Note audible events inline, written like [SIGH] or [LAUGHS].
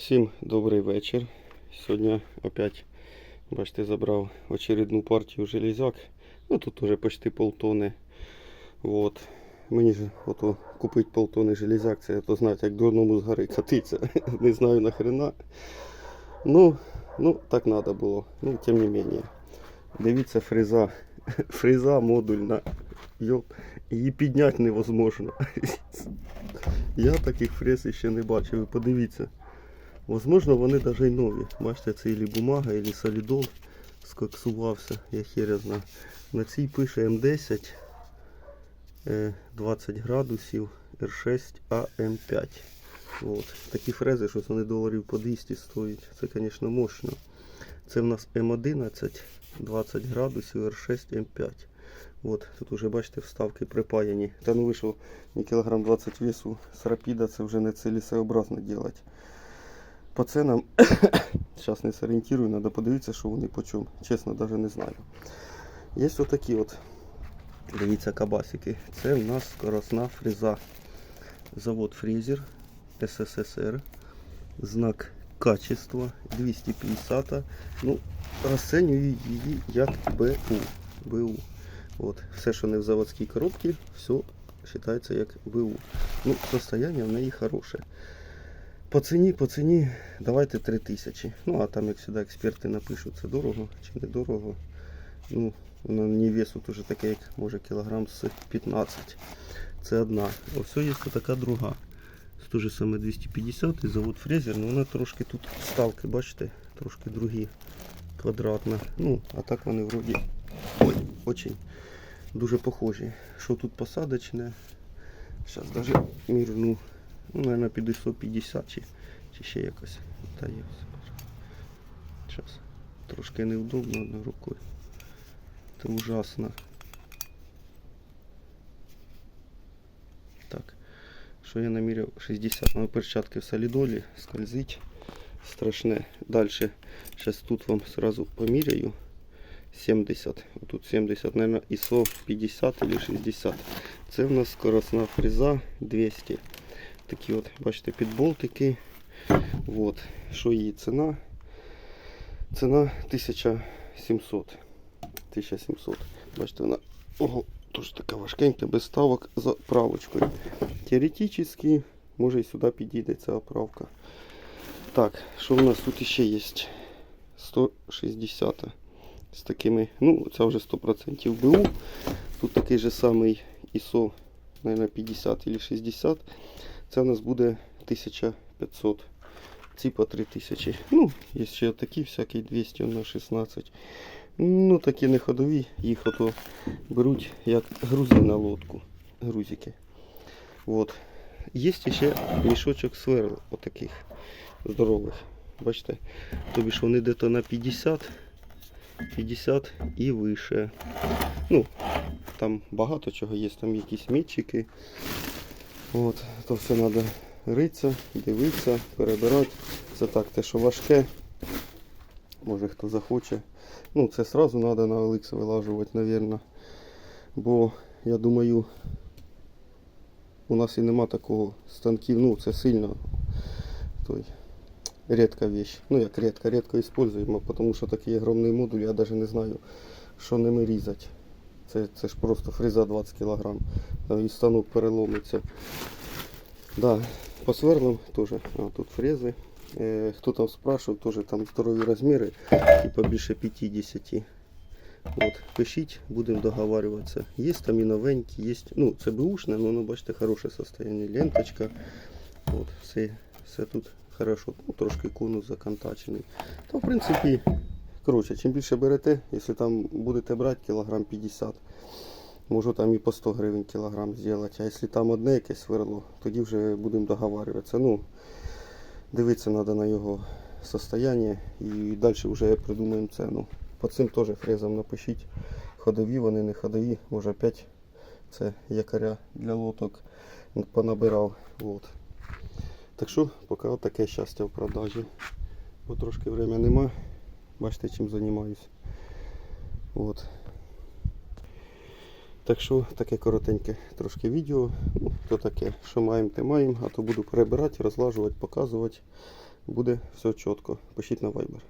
Всім добрий вечір. Сьогодні опять, бачите, забрав очередну партію железяк. Ну тут уже почти полтони. Вот. Мені ж ото купити полтони железяк, це то знаєте, як дурному з гори катиться. [LAUGHS] Не знаю нахрена. Ну, ну, так надо було. Ну, тим не менее. Дивіться, фреза. [LAUGHS] Фреза модульна. Йоп. Її підняти невозможно. [LAUGHS] Я таких фрез ще не бачив. Подивіться. Возможно, вони навіть й нові. Бачите, це ілі бумага, ілі солідол скоксувався, я херя знаю. На цій пише М10 е, 20 градусів R6 AM5. От. Такі фрези, що вони доларів по 200 стоять. Це, звісно, мощно. Це в нас М11 20 градусів R6 М5. От, тут уже бачите вставки припаяні. Та ну вийшов не кілограм 20 весу з рапіда, це вже не цілесообразно робити. По ценам, [COUGHS] зараз не зорієнтую, треба подивитися, що вони по чому. Чесно, навіть не знаю. Є отакі от, дивіться, кабасики. Це в нас скоросна фреза. Завод Фрезер СССР. Знак качества 250. Ну, розцінюю її як БУ. БУ. От, все, що не в заводській коробці, все вважається як БУ. Ну, состояние в неї хороше. По ціні, по ціні давайте 3000. Ну, а там, як завжди, експерти напишуть, це дорого чи не дорого. Ну, воно не весу дуже таке, як може кілограм з 15. Це одна. Ось є така друга. Це теж саме 250 і завод фрезер, але вона трошки тут ставки, бачите, трошки другі. Квадратна. Ну, а так вони вроді ой, очень дуже похожі. Що тут посадочне? Зараз навіть мірну. Ну, наверное, піду 150 чи, чи ще якось. Та є. Зараз. Трошки неудобно одною рукою. Це ужасно. Так. Що я наміряв 60. Ну, перчатки в солідолі скользить. Страшне. Далі. Зараз тут вам сразу поміряю. 70. Тут 70, наверное, ISO 50 или 60. Це в нас скоростна фреза 200. Такі от, бачите, підболтики. От. Що її ціна? Ціна 1700. 1700. Бачите, вона ого, дуже така важкенька, без ставок з оправочкою. Теоретично, може і сюди підійде ця оправка. Так, що в нас тут ще є? 160 з такими, ну, це вже 100% БУ. Тут такий же самий ISO, наверное, 50 или 60. Це у нас буде 1500. Ці по 3000. Ну, є ще такі всякі 200 на 16. Ну, такі не ходові, їх ото беруть як грузи на лодку. Грузики. Вот. Є ще мішочок сверл, отаких здорових. Бачите? Тобі ж вони дето на 50. 50 і вище. Ну, там багато чого є, там якісь мітчики. От, то все треба ритися, дивитися, перебирати. Це так, те, що важке. Може хто захоче. Ну, це одразу треба на OLX вилажувати, мабуть. Бо я думаю, у нас і нема такого станків, ну це сильно той редка вещь. Ну як редко, редко используємо, тому що такий огромний модуль, я навіть не знаю, що ними різати. Це, це ж просто фреза 20 кг. І станок переломиться. Да, по сверлам теж. А, тут фрези. Е, хто там спрашивав, теж там здорові розміри, типа більше 50. От, пишіть, будемо договарюватися. Є там і новенькі, є, ну це бушне, але воно бачите хороше состояние. Ленточка. От, все, все тут хорошо. Ну, трошки конус законтачений. То в принципі, коротше, чим більше берете, якщо там будете брати кілограм 50, можу там і по 100 гривень кілограм зробити. А якщо там одне якесь сверло, тоді вже будемо договарюватися. Ну, дивитися треба на його состояние і далі вже придумаємо ціну. По цим теж фрезам напишіть. Ходові, вони не ходові, може опять це якоря для лоток понабирав. От. Так що, поки таке щастя в продажі. Бо трошки время нема. Бачите, чим займаюся. От. Так що таке коротеньке трошки відео. Ну, то таке, що маємо, те маємо, а то буду перебирати, розлажувати, показувати. буде все чітко. Пишіть на Viber.